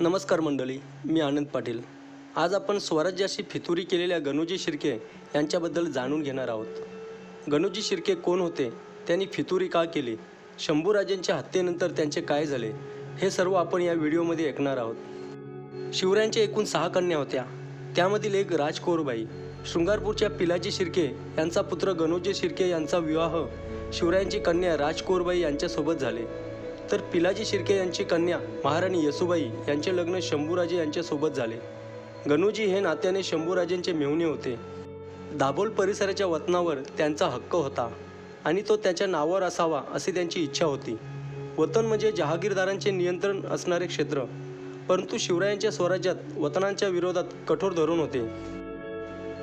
नमस्कार मंडळी मी आनंद पाटील. आज आपण स्वराज्याशी फितुरी केलेल्या गणूजी शिर्के यांच्याबद्दल जाणून घेणार आहोत. गणूजी शिर्के कोण होते त्यांनी फितुरी का केली शंभूराजांच्या हत्येनंतर त्यांचे काय झाले हे सर्व आपण या व्हिडिओमध्ये ऐकणार आहोत. शिवरायांच्या एकूण सहा कन्या होत्या. त्यामधील एक राजकोरबाई शृंगारपूरच्या पिलाजी शिर्के यांचा पुत्र गणोजी शिर्के यांचा विवाह शिवरायांची कन्या राजकोरबाई यांच्यासोबत झाले. तर पिलाजी शिर्के यांची कन्या महाराणी येसुबाई यांचे लग्न शंभूराजे यांच्यासोबत झाले. गणूजी हे नात्याने शंभूराजेंचे मेहुणे होते. दाभोल परिसराच्या वतनावर त्यांचा हक्क होता आणि तो त्याच्या नावावर असावा अशी त्यांची इच्छा होती. वतन म्हणजे जहागीरदारांचे नियंत्रण असणारे क्षेत्र. परंतु शिवरायांच्या स्वराज्यात वतनांच्या विरोधात कठोर धरून होते.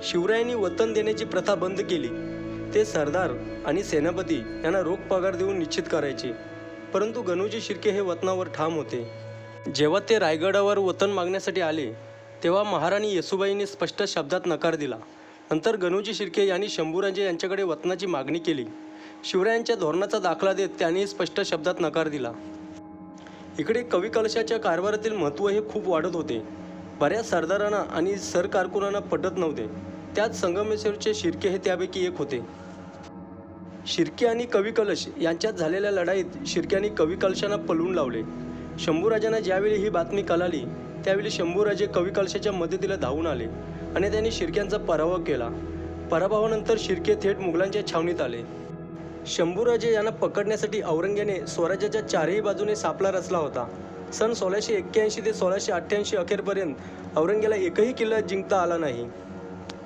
शिवरायांनी वतन देण्याची प्रथा बंद केली. ते सरदार आणि सेनापती यांना रोख पगार देऊन निश्चित करायचे. परंतु गणूजी शिर्के हे वतनावर ठाम होते. जेव्हा ते रायगडावर वतन मागण्यासाठी आले तेव्हा महाराणी येसुबाईने स्पष्ट शब्दात नकार दिला. नंतर गणूजी शिर्के यांनी शंभूराजे यांच्याकडे वतनाची मागणी केली. शिवरायांच्या धोरणाचा दाखला देत त्यांनी स्पष्ट शब्दात नकार दिला. इकडे कवी कलशाच्या कारभारातील महत्त्व हे खूप वाढत होते. बऱ्याच सरदारांना आणि सरकारकुनांना पटत नव्हते. त्यात संगमेश्वरचे शिर्के हे त्यापैकी एक होते. शिर्के आणि कवी कलश यांच्यात झालेल्या लढाईत शिर्क्यांनी कवी कलशांना पलवून लावले. शंभूराजांना ज्यावेळी ही बातमी कळाली त्यावेळी शंभूराजे कवी कलशाच्या मदतीला धावून आले आणि त्यांनी शिर्क्यांचा पराभव केला. पराभवानंतर शिर्के थेट मुघलांच्या छावणीत आले. शंभूराजे यांना पकडण्यासाठी औरंग्याने स्वराज्याच्या चारही बाजूने सापळा रचला होता. सन सोळाशे एक्क्याऐंशी ते सोळाशे अठ्ठ्याऐंशी अखेरपर्यंत औरंग्याला एकही किल्ला जिंकता आला नाही.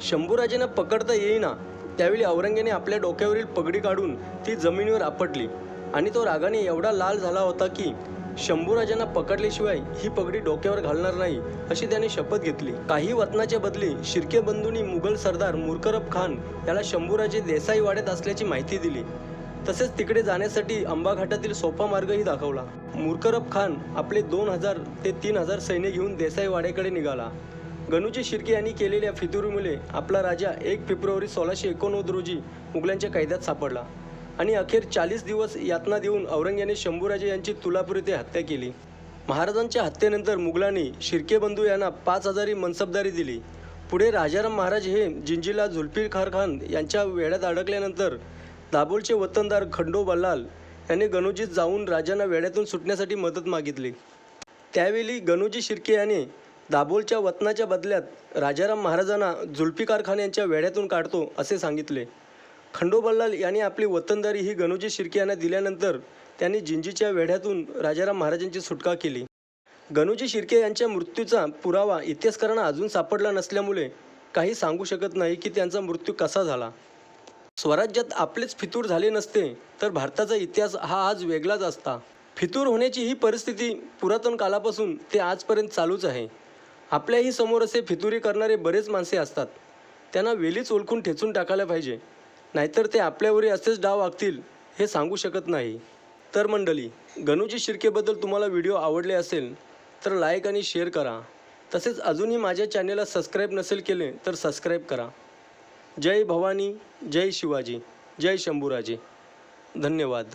शंभूराजेंना पकडता येईना त्यावेळी औरंगेने आपल्या डोक्यावरील पगडी काढून ती जमिनीवर आपटली. आणि तो रागाने एवढा लाल झाला होता की शंभूराजांना पकडल्याशिवाय ही पगडी डोक्यावर घालणार नाही अशी त्याने शपथ घेतली. काही वतनाच्या बदली शिर्के बंधूंनी मुघल सरदार मुरकरब खान याला शंभूराजे देसाई वाड्यात असल्याची माहिती दिली. तसेच तिकडे जाण्यासाठी अंबाघाटातील सोपा मार्गही दाखवला. मुरकरब खान आपले दोन हजार ते तीन हजार सैन्य घेऊन देसाई वाड्याकडे निघाला. गणूजी शिर्के यांनी केलेल्या फितुरीमुळे आपला राजा एक फेब्रुवारी सोळाशे एकोणनव्वद रोजी मुघलांच्या कैद्यात सापडला. आणि अखेर चाळीस दिवस यातना देऊन औरंग्याने शंभूराजे यांची तुलापूर येथे हत्या केली. महाराजांच्या हत्येनंतर मुघलांनी शिर्के बंधू यांना पाच हजारी मनसबदारी दिली. पुढे राजाराम महाराज हे जिंजीला जुल्फिकार खान यांच्या वेड्यात अडकल्यानंतर दाभोलचे वतनदार खंडो बल्लाल यांनी गणूजीत जाऊन राजांना वेड्यातून सुटण्यासाठी मदत मागितली. त्यावेळी गणूजी शिर्के याने दाभोलच्या वतनाच्या बदल्यात राजाराम महाराजांना जुल्फिकार खान यांच्या वेढ्यातून काढतो असे सांगितले. खंडोबल्लाल यांनी आपली वतनदारी ही गणूजी शिर्के यांना दिल्यानंतर त्यांनी जिंजीच्या वेढ्यातून राजाराम महाराजांची सुटका केली. गणूजी शिर्के यांच्या मृत्यूचा पुरावा इतिहासकारांना अजून सापडला नसल्यामुळे काही सांगू शकत नाही की त्यांचा मृत्यू कसा झाला. स्वराज्यात आपलेच फितूर झाले नसते तर भारताचा इतिहास हा आज वेगळाच असता. फितूर होण्याची ही परिस्थिती पुरातन कालापासून ते आजपर्यंत चालूच आहे. आपल्याही समोर असे फितुरी करणारे बरेच माणसे असतात. त्यांना वेलीच ओळखून ठेचून टाकायला पाहिजे. नाहीतर ते आपल्यावरही असेच डाव आखतील हे सांगू शकत नाही. तर मंडळी गणूजी शिर्केबद्दल तुम्हाला व्हिडिओ आवडले असेल तर लाईक आणि शेअर करा. तसेच अजूनही माझ्या चॅनेलला सबस्क्राईब नसेल केले तर सबस्क्राईब करा. जय भवानी जय शिवाजी जय शंभूराजे. धन्यवाद.